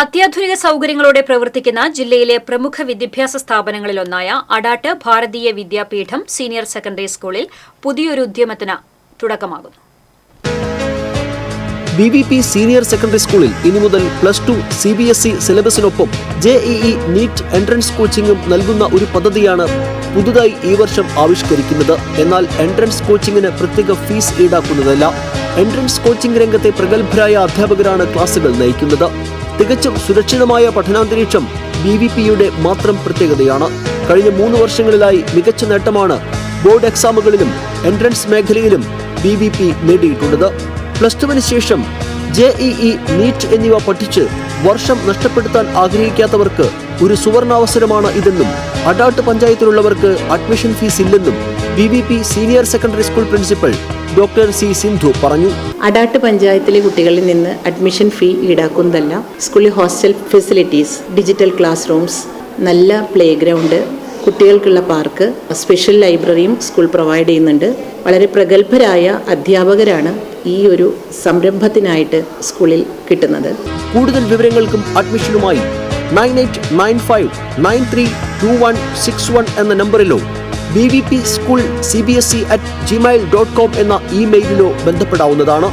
അത്യാധുനിക സൗകര്യങ്ങളോടെ പ്രവർത്തിക്കുന്ന ജില്ലയിലെ പ്രമുഖ വിദ്യാഭ്യാസ സ്ഥാപനങ്ങളിലൊന്നായ അടാട്ട് ഭാരതീയ വിദ്യാപീഠം സീനിയർ സെക്കൻഡറി സ്കൂളിൽ പുതിയൊരു ഉദ്യമത്തിന് തുടക്കമാകുന്നു. B V P senior secondary school ഇനി മുതൽ plus two C B S E സിലബസിനൊപ്പം J E E NEET entrance കോച്ചിങ്ങും നൽകുന്ന ഒരു പദ്ധതിയാണ് പുതുതായി ഈ വർഷം ആവിഷ്കരിക്കുന്നത്. എന്നാൽ എൻട്രൻസ് കോച്ചിങ്ങിന് പ്രത്യേക ഫീസ് ഈടാക്കുന്നതല്ല. എൻട്രൻസ് കോച്ചിംഗ് രംഗത്തെ പ്രഗത്ഭരായ അധ്യാപകരാണ് ക്ലാസുകൾ നയിക്കുന്നത്. തികച്ചും സുരക്ഷിതമായ പഠനാന്തരീക്ഷം ബി വി പിയുടെ മാത്രം പ്രത്യേകതയാണ്. കഴിഞ്ഞ മൂന്ന് വർഷങ്ങളിലായി മികച്ച നേട്ടമാണ് ബോർഡ് എക്സാമുകളിലും എൻട്രൻസ് മേഖലയിലും ബി വി പി നേടിയിട്ടുള്ളത്. പ്ലസ് ടുവിന് ശേഷം ജെ ഇ നീറ്റ് എന്നിവ പഠിച്ച് വർഷം നഷ്ടപ്പെടുത്താൻ ആഗ്രഹിക്കാത്തവർക്ക് ഒരു സുവർണാവസരമാണ് ഇതെന്നും അഡാട്ട് പഞ്ചായത്തിലുള്ളവർക്ക് അഡ്മിഷൻ ഫീസ് ഇല്ലെന്നും B senior secondary school principal doctor C Sindhu പറഞ്ഞു. അടാട്ട് പഞ്ചായത്തിലെ കുട്ടികളിൽ നിന്ന് അഡ്മിഷൻ ഫീ ഈടാക്കുന്നതല്ല സ്കൂളിൽ hostel facilities digital class rooms നല്ല പ്ലേ ഗ്രൗണ്ട് കുട്ടികൾക്കുള്ള പാർക്ക് സ്പെഷ്യൽ ലൈബ്രറിയും സ്കൂൾ പ്രൊവൈഡ് ചെയ്യുന്നുണ്ട്. വളരെ പ്രഗത്ഭരായ അധ്യാപകരാണ് ഈ ഒരു സംരംഭത്തിനായിട്ട് സ്കൂളിൽ കിട്ടുന്നത്. കൂടുതൽ വിവരങ്ങൾക്കും അഡ്മിഷനുമായി nine eight nine five nine three two one six one എന്ന നമ്പറിലോ B V P school C B S E at Gmail dot com എന്ന ഇമെയിലിലോ ബന്ധപ്പെടാവുന്നതാണ്.